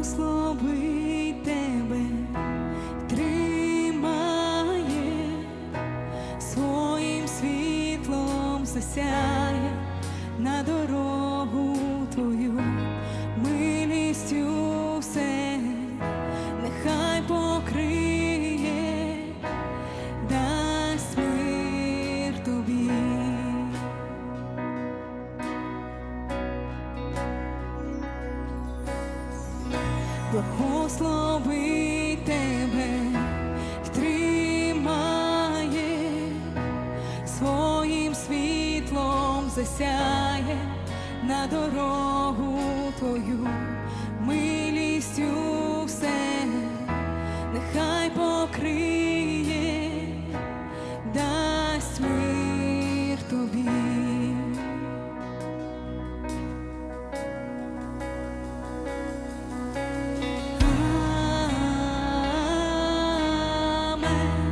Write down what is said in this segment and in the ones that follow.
благослови. благослови тебе, тримає, своїм світлом засяє на дорогу твою, милістю все, нехай покриє. time.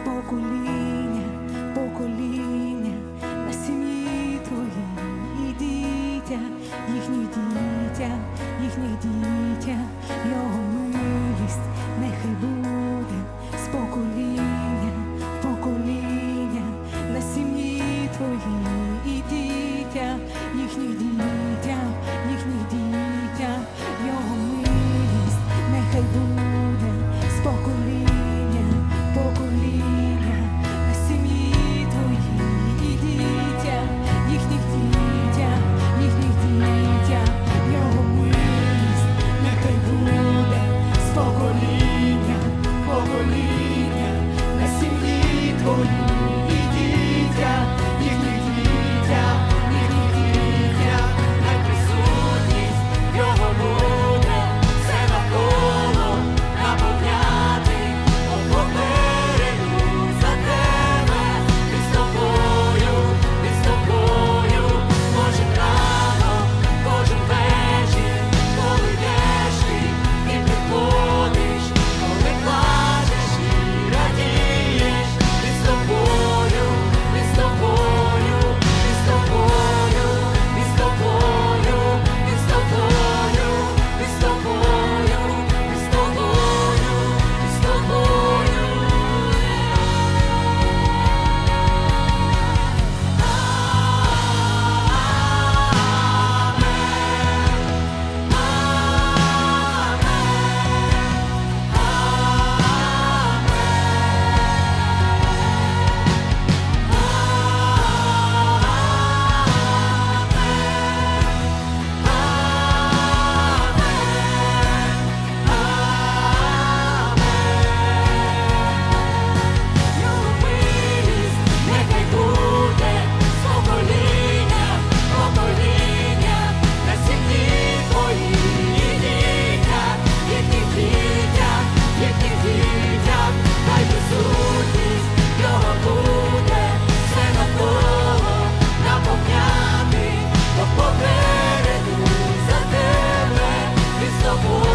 pouco livre. the.